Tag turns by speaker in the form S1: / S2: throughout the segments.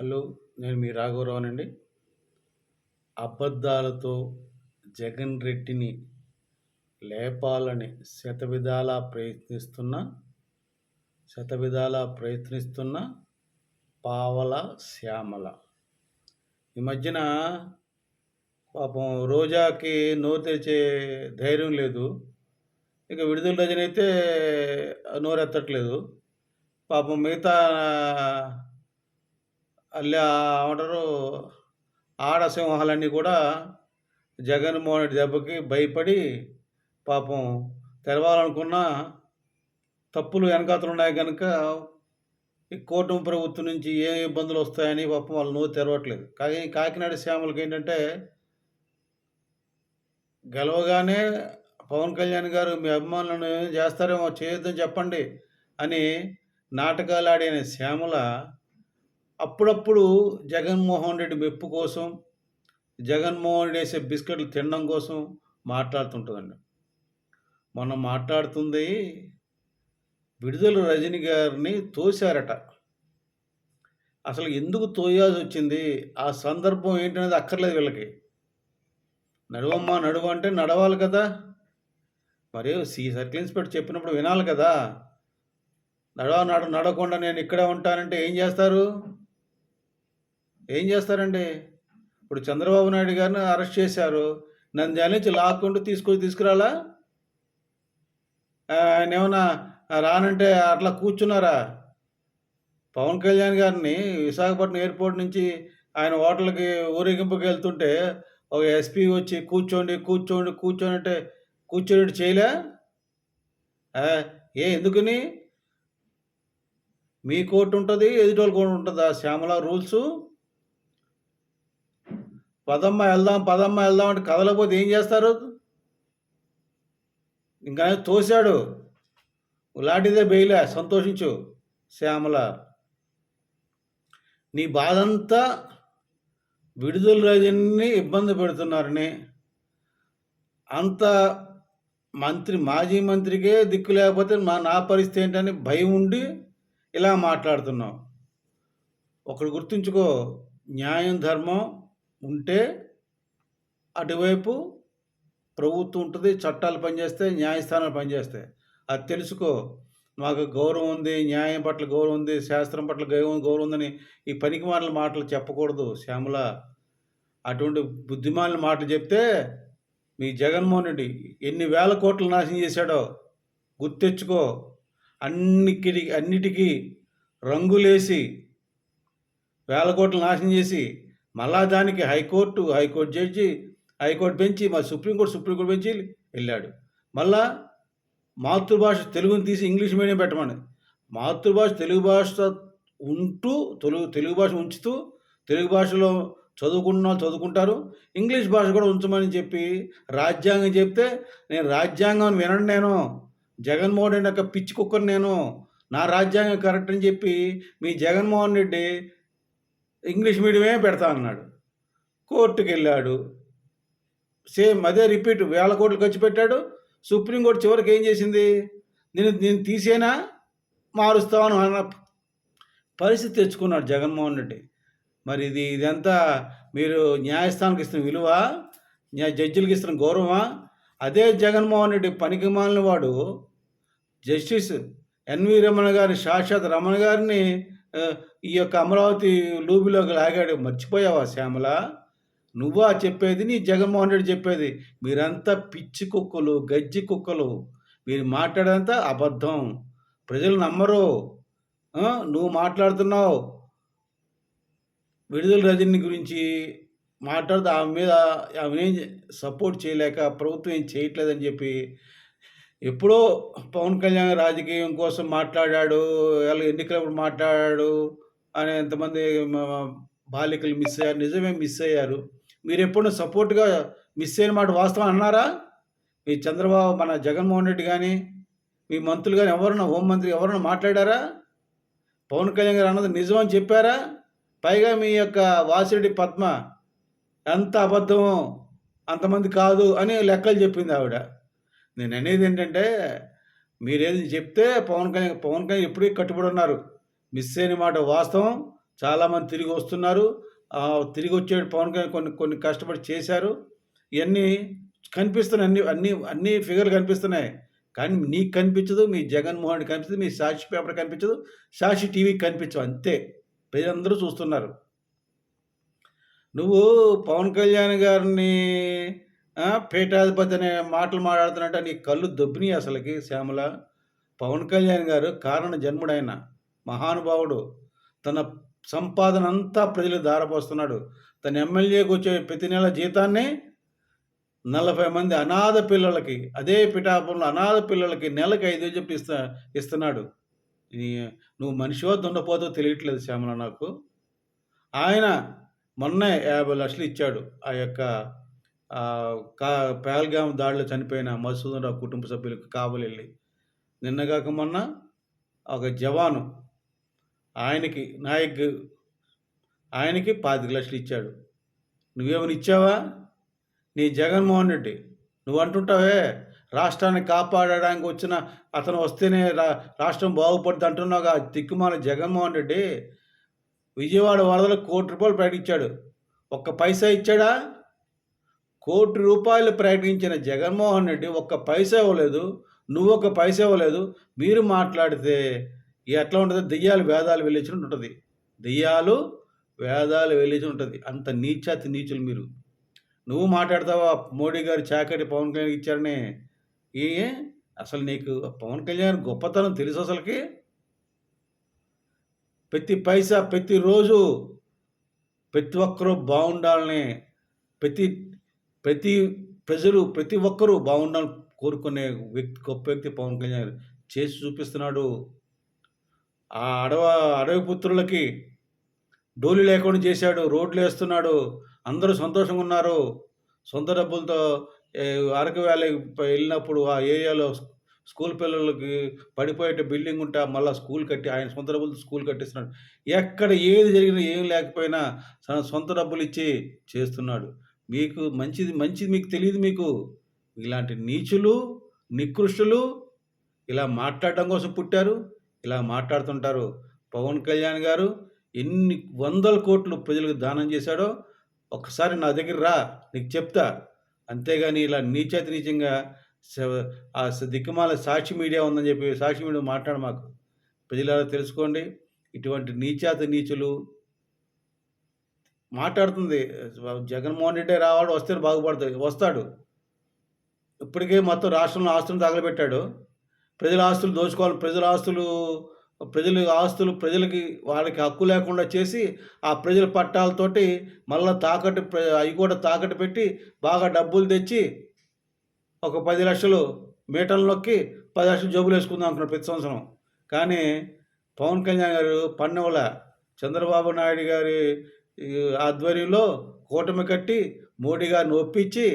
S1: Hello నేను మీ రాఘవరావునండి. అబద్ధాలతో జగన్ రెడ్డిని లేపాలని శతవిధాలా ప్రయత్నిస్తున్న శతవిధాలా ప్రయత్నిస్తున్న పావల శ్యామల. ఈ మధ్యన పాపం రోజాకి నోరు తెరిచే ధైర్యం లేదు. ఇక విడుదల రజని నోరెత్తట్లేదు. పాపం మిగతా ఏమంటారు? ఆడ సింహాలన్నీ కూడా జగన్మోహన్ రెడ్డి దెబ్బకి భయపడి పాపం. తెరవాలనుకున్న తప్పులు వెనకాతలు ఉన్నాయి కనుక ఈ కూటమి ప్రభుత్వం నుంచి ఏ ఇబ్బందులు వస్తాయని పాపం వాళ్ళు నోరు తెరవట్లేదు. కానీ కాకినాడ శ్యామలకి ఏంటంటే గెలవగానే పవన్ కళ్యాణ్ గారు మీ అభిమానులను ఏం చేస్తారేమో చేయొద్దని చెప్పండి అని నాటకాలు ఆడిన శ్యామల అప్పుడప్పుడు జగన్మోహన్ రెడ్డి మెప్పు కోసం జగన్మోహన్ రెడ్డి వేసే బిస్కెట్లు తినడం కోసం మాట్లాడుతుంటుందండి. మనం మాట్లాడుతుంది విడుదల రజని గారిని తోశారట. అసలు ఎందుకు తోయాల్సి వచ్చింది? ఆ సందర్భం ఏంటనేది అక్కర్లేదు వీళ్ళకి. నడువమ్మా నడువు అంటే నడవాలి కదా. మరి సి సర్కిల్ ఇన్స్పెక్టర్ చెప్పినప్పుడు వినాలి కదా. నడవ నడు నడవకుండా నేను ఇక్కడే ఉంటానంటే ఏం చేస్తారు? ఏం చేస్తారండి? ఇప్పుడు చంద్రబాబు నాయుడు గారిని అరెస్ట్ చేశారు. నంద్యాల నుంచి లాక్కుంటూ తీసుకొని తీసుకురాలా? ఆయన ఏమన్నా రానంటే అట్లా కూర్చున్నారా? పవన్ కళ్యాణ్ గారిని విశాఖపట్నం ఎయిర్పోర్ట్ నుంచి ఆయన హోటల్కి ఊరేగింపుకి వెళ్తుంటే ఒక ఎస్పీ వచ్చి కూర్చోండి కూర్చోండి కూర్చోండి అంటే కూర్చోండి చేయలే? ఏ ఎందుకని? మీ కోర్టు ఉంటుంది ఎదుటోళ్ళ కోర్టు ఉంటుందా? శ్యామల రూల్స్? పదమ్మ వెళ్దాం పదమ్మ వెళ్దాం అంటే కదలకపోతే ఏం చేస్తారు? ఇంకా తోశాడు. లాంటిదే బెయిలే సంతోషించు శ్యామల. నీ బాధంతా విడుదల రాజన్ని ఇబ్బంది పెడుతున్నారని. అంత మంత్రి మాజీ మంత్రికే దిక్కు లేకపోతే మా నా పరిస్థితి ఏంటని భయం ఉండి ఇలా మాట్లాడుతున్నాం ఒకడు గుర్తుంచుకో న్యాయం ధర్మం ఉంటే అటువైపు ప్రభుత్వం ఉంటుంది చట్టాలు పనిచేస్తాయి న్యాయస్థానాలు పనిచేస్తాయి. అది తెలుసుకో. మాకు గౌరవం ఉంది న్యాయం పట్ల గౌరవం ఉంది శాస్త్రం పట్ల గౌరవం గౌరవం ఉందని ఈ పనికి మాటల మాటలు చెప్పకూడదు శ్యామల. అటువంటి బుద్ధిమాలిన మాటలు చెప్తే మీ జగన్మోహన్ రెడ్డి ఎన్ని వేల కోట్లు నాశనం చేశాడో గుర్తెచ్చుకో. అన్నిటికి అన్నిటికీ రంగులేసి వేల కోట్లు నాశనం చేసి మళ్ళా దానికి హైకోర్టు హైకోర్టు జడ్జి హైకోర్టు పెంచి మా సుప్రీంకోర్టు సుప్రీంకోర్టు బెంచి వెళ్ళాడు. మళ్ళా మాతృభాష తెలుగుని తీసి ఇంగ్లీష్ మీడియం పెట్టమని. మాతృభాష తెలుగు భాష ఉంటూ తెలుగు తెలుగు భాష ఉంచుతూ తెలుగు భాషలో చదువుకున్న చదువుకుంటారు ఇంగ్లీష్ భాష కూడా ఉంచమని చెప్పి రాజ్యాంగం చెప్తే నేను రాజ్యాంగం వినండి నేను. జగన్మోహన్ రెడ్డి యొక్క పిచ్చి కుక్కర్ నేను. నా రాజ్యాంగం కరెక్ట్ అని చెప్పి మీ జగన్మోహన్ రెడ్డి ఇంగ్లీష్ మీడియమే పెడతా అన్నాడు. కోర్టుకు వెళ్ళాడు సేమ్ అదే రిపీట్ వేల కోట్లు ఖర్చు పెట్టాడు. సుప్రీంకోర్టు చివరికి ఏం చేసింది? నేను నేను తీసేనా? మారుస్తాను అన్న పరిస్థితి తెచ్చుకున్నాడు జగన్మోహన్ రెడ్డి. మరి ఇది ఇదంతా మీరు న్యాయస్థానానికి ఇస్తున్న విలువ? న్యాయ జడ్జిలకు ఇస్తున్న గౌరవమా? అదే జగన్మోహన్ రెడ్డి పనికి మాలిన వాడు జస్టిస్ ఎన్వి రమణ గారి సాక్షాత్ రమణ గారిని ఈ యొక్క అమరావతి లూబిలోకి లాగాడు. మర్చిపోయావా శ్యామల? నువ్వా చెప్పేది నీ జగన్మోహన్ రెడ్డి చెప్పేది. మీరంతా పిచ్చి కుక్కలు గజ్జి కుక్కలు. మీరు మాట్లాడేంతా అబద్ధం. ప్రజలు నమ్మరు. నువ్వు మాట్లాడుతున్నావు. విడుదల రజని గురించి మాట్లాడుతూ ఆమె మీద ఆమె సపోర్ట్ చేయలేక ప్రభుత్వం ఏం చేయట్లేదని చెప్పి ఎప్పుడో పవన్ కళ్యాణ్ రాజకీయం కోసం మాట్లాడాడు. ఎన్నికలప్పుడు మాట్లాడాడు. అని ఎంతమంది బాలికలు మిస్ అయ్యారు. నిజమే మిస్ అయ్యారు. మీరు ఎప్పుడు సపోర్ట్గా మిస్ అయిన మాట వాస్తవం అన్నారా? మీ చంద్రబాబు మన జగన్మోహన్ రెడ్డి కానీ మీ మంత్రులు కానీ ఎవరన్నా హోంమంత్రి ఎవరన్నా మాట్లాడారా? పవన్ కళ్యాణ్ గారు అన్నది నిజం అని చెప్పారా? పైగా మీ యొక్క వాసిరెడ్డి పద్మ ఎంత అబద్ధమో అంతమంది కాదు అని లెక్కలు చెప్పింది ఆవిడ. నేను అనేది ఏంటంటే మీరేది చెప్తే పవన్ కళ్యాణ్ పవన్ కళ్యాణ్ ఎప్పుడూ కట్టుబడి ఉన్నారు. మిస్ అయిన మాట వాస్తవం చాలామంది తిరిగి వస్తున్నారు తిరిగి వచ్చే పవన్ కళ్యాణ్ కొన్ని కొన్ని కష్టపడి చేశారు. ఇవన్నీ కనిపిస్తున్నాయి. అన్ని అన్ని అన్ని ఫిగర్‌లు కనిపిస్తున్నాయి. కానీ నీకు కనిపించదు. మీ జగన్‌మోహన్ కనిపించదు. మీ సాక్షి పేపర్ కనిపించదు. సాక్షి టీవీకి కనిపించవు అంతే. ప్రజలందరూ చూస్తున్నారు. నువ్వు పవన్ కళ్యాణ్ గారిని ఆ! పీఠాధిపతి అనే మాటలు మాట్లాడుతున్నట్టు నీ కళ్ళు దొబ్బినాయి అసలకి శ్యామల. పవన్ కళ్యాణ్ గారు కారణ జన్ముడైన మహానుభావుడు. తన సంపాదన అంతా ప్రజలకు దారపోస్తున్నాడు తన ఎమ్మెల్యేకి వచ్చే ప్రతి నెల జీతాన్నే నలభై మంది అనాథ పిల్లలకి అదే పిఠాపురంలో అనాథ పిల్లలకి నెలకి ఐదు చెప్పి ఇస్తా ఇస్తున్నాడు. నీ నువ్వు మనిషివో దున్నపోతో తెలియట్లేదు శ్యామల నాకు. ఆయన మొన్నే 50,00,000 ఇచ్చాడు. ఆ యొక్క కా పేల్గామ్ దాడిలో చనిపోయిన మధుసూదన్ రావు కుటుంబ సభ్యులకు కావలెళ్ళి. నిన్న గాక మొన్న ఒక జవాను ఆయనకి నాయక్ ఆయనకి పాతిక లక్షలు ఇచ్చాడు. నువ్వేమని ఇచ్చావా? నీ జగన్‌మోహన్ రెడ్డి. నువ్వు అంటుంటావే రాష్ట్రాన్ని కాపాడడానికి వచ్చిన అతను వస్తేనే రా రాష్ట్రం బాగుపడుతుంది అంటున్నావుగా తిక్కుమాల జగన్‌మోహన్ రెడ్డి. విజయవాడ వరదలకు కోటి రూపాయలు ప్రకటించాడు. ఒక్క పైసా ఇచ్చాడా? కోటి రూపాయలు ప్రకటించిన జగన్‌మోహన్ రెడ్డి ఒక్క పైసా ఇవ్వలేదు. నువ్వొక్క పైసా ఇవ్వలేదు. మీరు మాట్లాడితే ఎట్లా ఉంటుంది దెయ్యాలు వేదాలు వెల్లించినట్టు ఉంటుంది దెయ్యాలు వేదాలు వెళ్ళించి ఉంటుంది అంత నీచాతి నీచులు మీరు. నువ్వు మాట్లాడతావా మోడీ గారు చాకటి పవన్ కళ్యాణ్ ఇచ్చారని. ఏ అసలు నీకు పవన్ కళ్యాణ్ గొప్పతనం తెలుసు అసలుకి ప్రతి పైసా ప్రతిరోజు ప్రతి ఒక్కరు బాగుండాలని ప్రతి ప్రతి ప్రజలు ప్రతి ఒక్కరూ బాగుండాలని కోరుకునే వ్యక్తి గొప్ప వ్యక్తి పవన్ కళ్యాణ్ చేసి చూపిస్తున్నాడు. ఆ అడవ అడవి పుత్రులకి డోలి లేకుండా చేశాడు. రోడ్లు వేస్తున్నాడు అందరూ సంతోషంగా ఉన్నారు. సొంత డబ్బులతో అరకు వ్యాలీ వెళ్ళినప్పుడు ఆ ఏరియాలో స్కూల్ పిల్లలకి పడిపోయేట బిల్డింగ్ ఉంటే మళ్ళా స్కూల్ కట్టి ఆయన సొంత డబ్బులతో స్కూల్ కట్టిస్తున్నాడు. ఎక్కడ ఏది జరిగినా ఏం లేకపోయినా తన సొంత డబ్బులిచ్చి చేస్తున్నాడు. మీకు మంచిది మంచిది మీకు తెలియదు మీకు. ఇలాంటి నీచులు, నికృష్టులు ఇలా మాట్లాడడం కోసం పుట్టారు. ఇలా మాట్లాడుతుంటారు. పవన్ కళ్యాణ్ గారు ఎన్ని వందల కోట్లు ప్రజలకు దానం చేశాడో ఒక్కసారి నా దగ్గర రా నీకు చెప్తా. అంతేగాని ఇలా నీచాతి నీచంగా ఆ దిక్కుమాల సాక్షి మీడియా ఉందని చెప్పి సాక్షి మీడియా మాట్లాడ మాకు. ప్రజలారా తెలుసుకోండి. ఇటువంటి నీచాతి నీచులు మాట్లాడుతుంది. జగన్‌మోహన్ రెడ్డే రావాడు వస్తే బాగుపడతాడు. వస్తాడు. ఇప్పటికే మొత్తం రాష్ట్రంలో ఆస్తులను తగలబెట్టాడు. ప్రజల ఆస్తులు దోచుకోవాలి. ప్రజల ఆస్తులు ప్రజల ఆస్తులు ప్రజలకి వాళ్ళకి హక్కు లేకుండా చేసి ఆ ప్రజల పట్టాలతోటి మళ్ళీ తాకట్టు ప్ర కూడా తాకట్టు పెట్టి బాగా డబ్బులు తెచ్చి ఒక పది లక్షలు మీటర్లోకి పది లక్షలు జబ్బులు వేసుకుందాం అనుకున్నాడు ప్రతి సంవత్సరం. కానీ పవన్ కళ్యాణ్ గారు పన్నెవల చంద్రబాబు నాయుడు గారి ఆధ్వర్యంలో కూటమి కట్టి మోడీ గారిని ఒప్పించి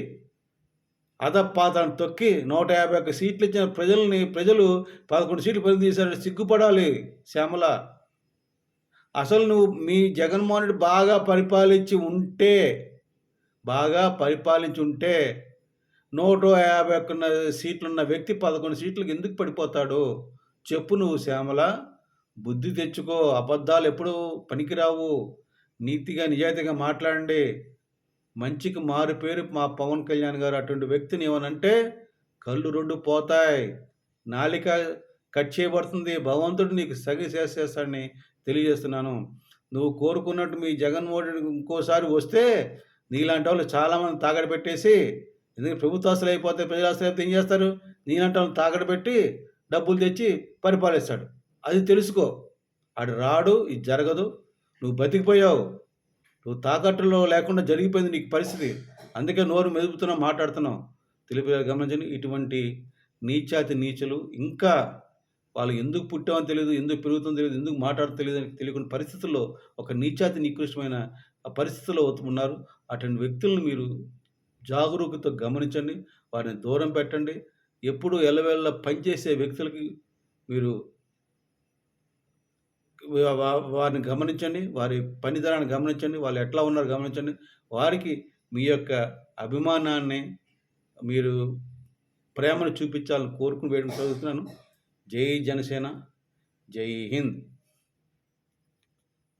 S1: అధపాతాళం తొక్కి 151 సీట్లు ఇచ్చిన ప్రజల్ని ప్రజలు 11 సీట్లు పైకి తీశారు. సిగ్గుపడాలి శ్యామల. అసలు నువ్వు మీ జగన్‌మోహన్ రెడ్డి బాగా పరిపాలించి ఉంటే, బాగా పరిపాలించి ఉంటే 151 సీట్లున్న వ్యక్తి పదకొండు సీట్లకు ఎందుకు పడిపోతాడు? చెప్పు నువ్వు శ్యామల. బుద్ధి తెచ్చుకో. అబద్ధాలు ఎప్పుడూ పనికిరావు. నీతిగా నిజాయితీగా మాట్లాడండి. మంచికి మారు పేరు మా పవన్ కళ్యాణ్ గారు. అటువంటి వ్యక్తిని ఏమనంటే కళ్ళు రెండు పోతాయి. నాలిక కట్ చేయబడుతుంది. భగవంతుడు నీకు సగి చేసేస్తాడని తెలియజేస్తున్నాను. నువ్వు కోరుకున్నట్టు మీ జగన్‌మోహన్ ఇంకోసారి వస్తే నీలాంటోళ్ళు చాలామంది తాకట్టు పెట్టేసి ఎందుకంటే ప్రభుత్వ ఆస్తులు అయిపోతే ప్రజల ఆస్తులు అయిపోతే ఏం చేస్తారు? నీలాంటి వాళ్ళని తాకట్టు పెట్టి డబ్బులు తెచ్చి పరిపాలిస్తాడు. అది తెలుసుకో. ఆడు రాడు. ఇది జరగదు. నువ్వు బతికిపోయావు. నువ్వు తాకట్టులో లేకుండా జరిగిపోయింది నీకు పరిస్థితి. అందుకే నోరు మెదుపుతున్నావు మాట్లాడుతున్నావు. తెలిపి గమనించండి. ఇటువంటి నీచాతి నీచులు ఇంకా వాళ్ళు ఎందుకు పుట్టామో తెలియదు ఎందుకు పెరుగుతుందో తెలియదు ఎందుకు మాట్లాడో తెలియదు అని తెలియకుండా పరిస్థితుల్లో ఒక నీచాతి నికృష్టమైన పరిస్థితుల్లో ఉన్నారు. అటువంటి వ్యక్తులను మీరు జాగరూకతతో గమనించండి. వారిని దూరం పెట్టండి. ఎప్పుడూ ఎల్లవేళ్ళ పనిచేసే వ్యక్తులకి మీరు వారిని గమనించండి. వారి పనితనాన్ని గమనించండి. వాళ్ళు ఎట్లా ఉన్నారో గమనించండి. వారికి మీ యొక్క అభిమానాన్ని మీరు ప్రేమను చూపించాలని కోరుకుని వేయడం చదువుతున్నాను. జై జనసేన. జై హింద్.